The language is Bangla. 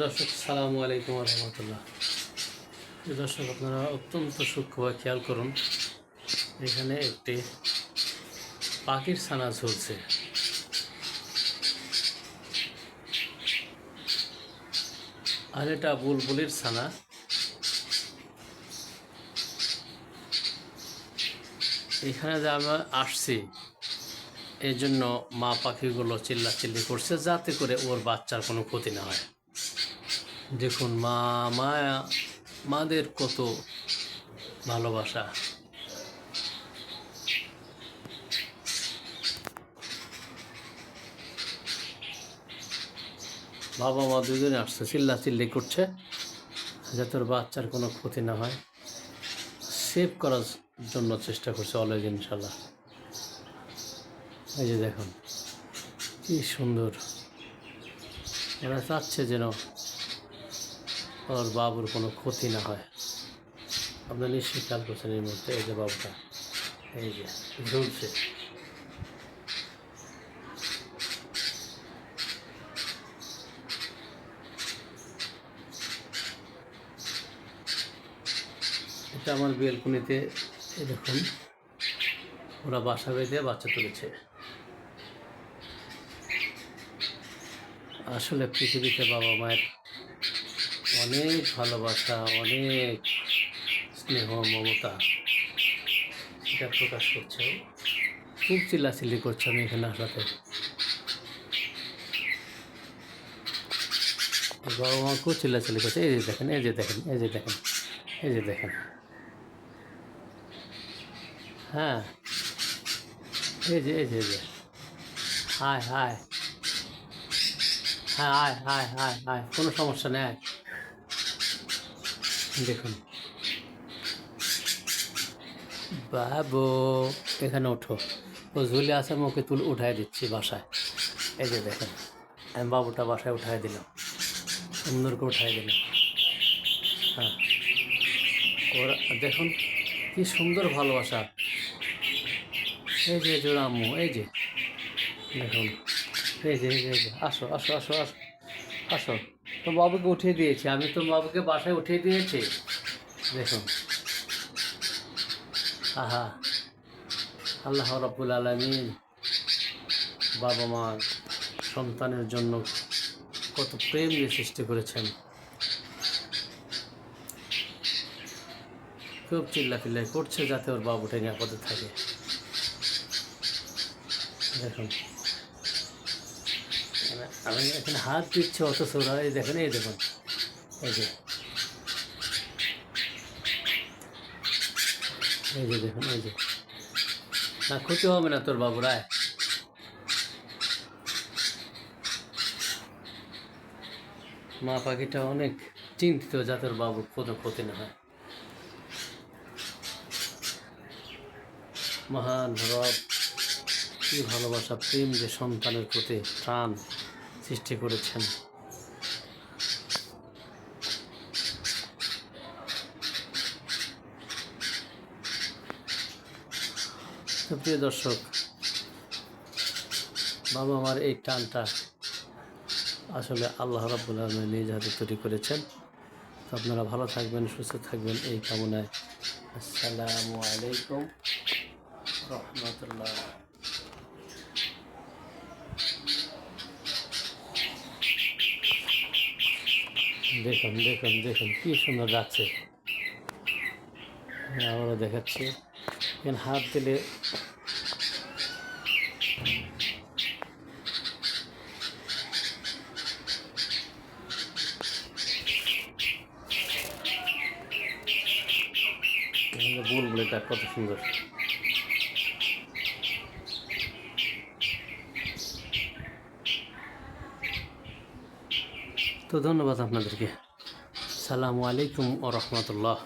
দর্শক, সালামু আলাইকুম রহমতুল্লাহ। প্রিয় দর্শক, আপনারা অত্যন্ত সূক্ষ্মভাবে খেয়াল করুন, এখানে একটি পাখির ছানা ঝুলছে। আর এটা বুলবুলির ছানা। এখানে যে আমরা আসছি এই জন্য মা পাখিগুলো চিল্লাচিল্লি করছে, যাতে করে ওর বাচ্চার কোনো ক্ষতি না হয়। দেখুন, মা, মায়া, মাদের কত ভালোবাসা। বাবা, মা দুজনে আসছে, চিল্লা চিল্লি করছে, যাতে ওর বাচ্চার কোনো ক্ষতি না হয়। সেভ করার জন্য চেষ্টা করছে অলরেডি ইনশাল্লাহ। এই যে দেখুন, কি সুন্দর। ওরা চাচ্ছে যেন ওর বাবুর কোনো ক্ষতি না হয়। আপনার নিশ্চয়ই খেয়াল করছেন এই মুহূর্তে এই যে বাবুটা, এই যে, ঝুলছে। এটা আমার বেলকুনিতে দেখুন, ওরা বাসা বেঁধে বাচ্চা তুলেছে। আসলে পৃথিবীতে বাবা মায়ের অনেক ভালোবাসা, অনেক স্নেহ, মমতা এটা প্রকাশ করছে। খুব চিল্লাচিল্লি করছে আমি এখানে আসাতে। বাবা মা খুব চিল্লাচিল্লি করছে। এই যে দেখেন, এই যে দেখেন, এই যে দেখেন, এই যে দেখেন। হ্যাঁ এই যে এই যে এই যে। হায় হায়। হ্যাঁ আয় আয় আয় আয় কোনো সমস্যা নেই। দেখুন। বাবু, এখানে ওঠো। ও ঝুলে আছে, আমি ওকে তুল উঠাই দিচ্ছি বাসায়। এই যে দেখেন, আমি বাবুটা বাসায় উঠাই দিলাম। সুন্দর করে উঠাই দিলাম। হ্যাঁ। ওরা, দেখুন, কি সুন্দর ভালোবাসা। এই যে জোড়া আম্মু এই যে। দেখুন এই যে এই যে। আসো আসো আসো আসো। আসো। তো বাবুকে উঠিয়ে দিয়েছি। আমি তো বাবুকে বাসায় উঠিয়ে দিয়েছি। দেখুন। আহা। আল্লাহ রব্বুল আলমিন বাবা মা সন্তানের জন্য কত প্রেম দিয়ে সৃষ্টি করেছেন। খুব চিল্লাফিল্লাই করছে যাতে ওর বাবুটা নিরাপদে থাকে। দেখুন। আমি এখানে হাত দিচ্ছে অথচ ওরা, এই দেখেন, এই দেখুন। এই যে। এই যে দেখুন, এই যে। না, ক্ষতি হবে না তোর বাবুরায় মা পাখিটা অনেক চিন্তিত যাতে ওর বাবুর কোনো ক্ষতি না হয়। মহান রব, কি ভালোবাসা, প্রেম যে সন্তানের প্রতি, প্রাণ। সৃষ্টি করেছেন। প্রিয় দর্শক, বাবা আমার এই টানটা আসলে আল্লাহ রাব্বুল আলমী নিজ হাতে তৈরি করেছেন। তো আপনারা ভালো থাকবেন, সুস্থ থাকবেন, এই কামনায়। আসসালামু আলাইকুম। রহমতুল্লাহ। দেখুন দেখুন দেখুন কি সুন্দর লাগছে। আবারও দেখাচ্ছি। এখানে হাত দিলে বুলবুলিটা কত সুন্দর। তো ধন্যবাদ আপনাদেরকে। সালামু আলাইকুম ও রহমতুল্লাহ।